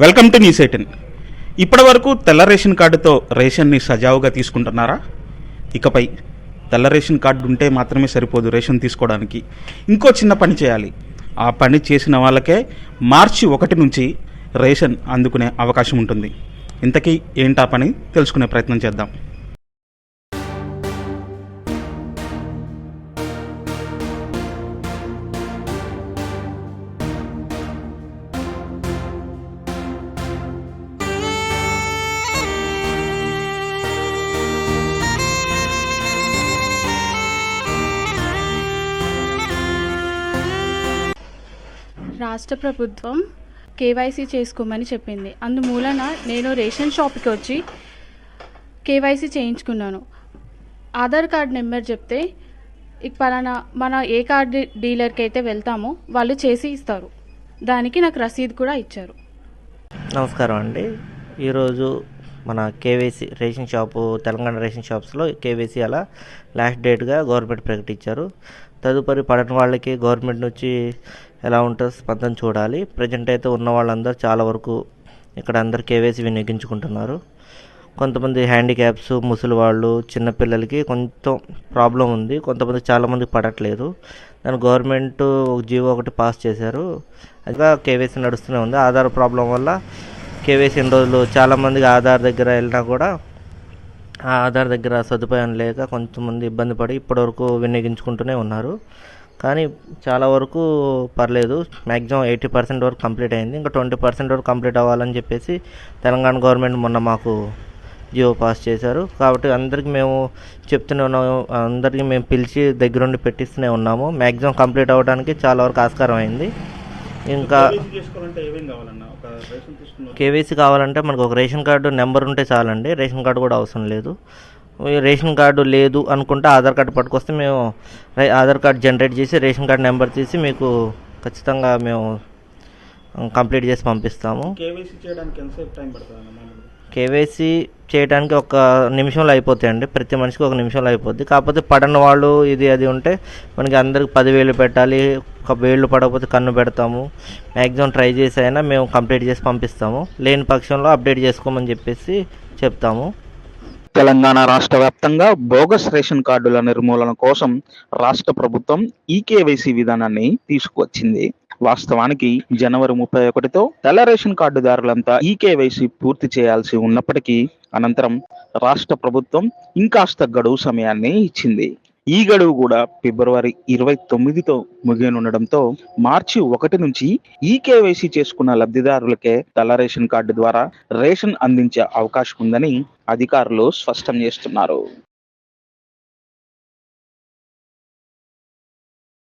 Welcome to news eighteen. ఇప్పటి వరకు తెల్ల రేషన్ కార్డుతో రేషన్ని సజావుగా తీసుకుంటున్నారా? ఇకపై తెల్ల రేషన్ కార్డు ఉంటే మాత్రమే సరిపోదు రేషన్ తీసుకోవడానికి. ఇంకో చిన్న పని చేయాలి. ఆ పని చేసిన వాళ్ళకే మార్చి ఒకటి నుంచి రేషన్ అందుకునే అవకాశం ఉంటుంది. ఇంతకీ ఏంటా పని? తెలుసుకునే ప్రయత్నం చేద్దాం. రాష్ట్ర ప్రభుత్వం కేవైసీ చేసుకోమని చెప్పింది. అందుమూలన నేను రేషన్ షాప్కి వచ్చి కేవైసీ చేయించుకున్నాను. ఆధార్ కార్డ్ నెంబర్ చెప్తే ఇక పలానా మన ఏ కార్డ్ డీలర్కి అయితే వెళ్తామో వాళ్ళు చేసి ఇస్తారు. దానికి నాకు రసీదు కూడా ఇచ్చారు. నమస్కారం అండి. ఈరోజు మన KYC ration shop Telangana ration షాప్స్లో కేవైసీ అలా లాస్ట్ డేట్గా గవర్నమెంట్ ప్రకటించారు. తదుపరి పడని వాళ్ళకి గవర్నమెంట్ నుంచి ఎలా ఉంటుందో స్పందన చూడాలి. ప్రజెంట్ అయితే ఉన్న వాళ్ళందరూ చాలా వరకు ఇక్కడ అందరు కేవైసీ వినియోగించుకుంటున్నారు. కొంతమంది హ్యాండిక్యాప్స్ ముసలి వాళ్ళు చిన్నపిల్లలకి కొంచెం ప్రాబ్లం ఉంది. కొంతమంది చాలామంది పడట్లేదు. దాని గవర్నమెంట్ ఒక జీవో ఒకటి పాస్ చేశారు. అదిగా కేవైసీ నడుస్తూనే ఉంది. ఆధార్ ప్రాబ్లం వల్ల కేవైసీ ఎన్ని రోజులు చాలామందికి ఆధార్ దగ్గర వెళ్ళినా కూడా ఆ ఆధార్ దగ్గర సదుపాయం లేక కొంతమంది ఇబ్బంది పడి ఇప్పటివరకు వినియోగించుకుంటూనే ఉన్నారు. కానీ చాలా వరకు పర్లేదు. మ్యాక్సిమం ఎయిటీ పర్సెంట్ వరకు కంప్లీట్ అయింది. ఇంకా ట్వంటీ పర్సెంట్ వరకు కంప్లీట్ అవ్వాలని చెప్పేసి తెలంగాణ గవర్నమెంట్ మొన్న మాకు జియో పాస్ చేశారు. కాబట్టి అందరికీ మేము చెప్తూనే ఉన్నాము. అందరికీ మేము పిలిచి దగ్గరుండి పెట్టిస్తూనే ఉన్నాము. మ్యాక్సిమం కంప్లీట్ అవ్వడానికి చాలా వరకు ఆస్కారం అయింది. ఇంకా కేవైసీ కావాలంటే మనకు ఒక రేషన్ కార్డు నెంబర్ ఉంటే చాలండి. రేషన్ కార్డు కూడా అవసరం లేదు. రేషన్ కార్డు లేదు అనుకుంటే ఆధార్ కార్డు పట్టుకొస్తే మేము ఆధార్ కార్డు జనరేట్ చేసి రేషన్ కార్డు నెంబర్ తీసి మీకు ఖచ్చితంగా మేము కంప్లీట్ చేసి పంపిస్తాము. కేవైసీ చేయడానికి ఎంతసేపు టైం పడుతుంది కేవైసీ చేయడానికి ఒక నిమిషంలో అయిపోతాయండి. ప్రతి మనిషికి ఒక నిమిషంలో అయిపోద్ది. కాకపోతే పడని వాళ్ళు ఇది అది ఉంటే మనకి అందరికి పదివేలు పెట్టాలి. ఒక వేళ్ళు పడకపోతే కన్ను పెడతాము. మ్యాక్సిమం ట్రై చేసి అయినా మేము కంప్లీట్ చేసి పంపిస్తాము. లేని పక్షంలో అప్డేట్ చేసుకోమని చెప్పేసి చెప్తాము. తెలంగాణ రాష్ట్ర వ్యాప్తంగా బోగస్ రేషన్ కార్డుల నిర్మూలన కోసం రాష్ట్ర ప్రభుత్వం ఈ కేవైసీ విధానాన్ని తీసుకువచ్చింది. వాస్తవానికి జనవరి ముప్పై ఒకటితో తెల్ల రేషన్ కార్డుదారులంతా ఈ కేవైసీ పూర్తి చేయాల్సి ఉన్నప్పటికీ అనంతరం రాష్ట్ర ప్రభుత్వం ఇంకాస్త గడువు సమయాన్ని ఇచ్చింది. ఈ గడువు కూడా ఫిబ్రవరి ఇరవై తొమ్మిదితో ముగియనుండడంతో మార్చి ఒకటి నుంచి ఈ కేవైసీ చేసుకున్న లబ్ధిదారులకే తెల్ల రేషన్ కార్డు ద్వారా రేషన్ అందించే అవకాశం ఉందని అధికారులు స్పష్టం చేస్తున్నారు.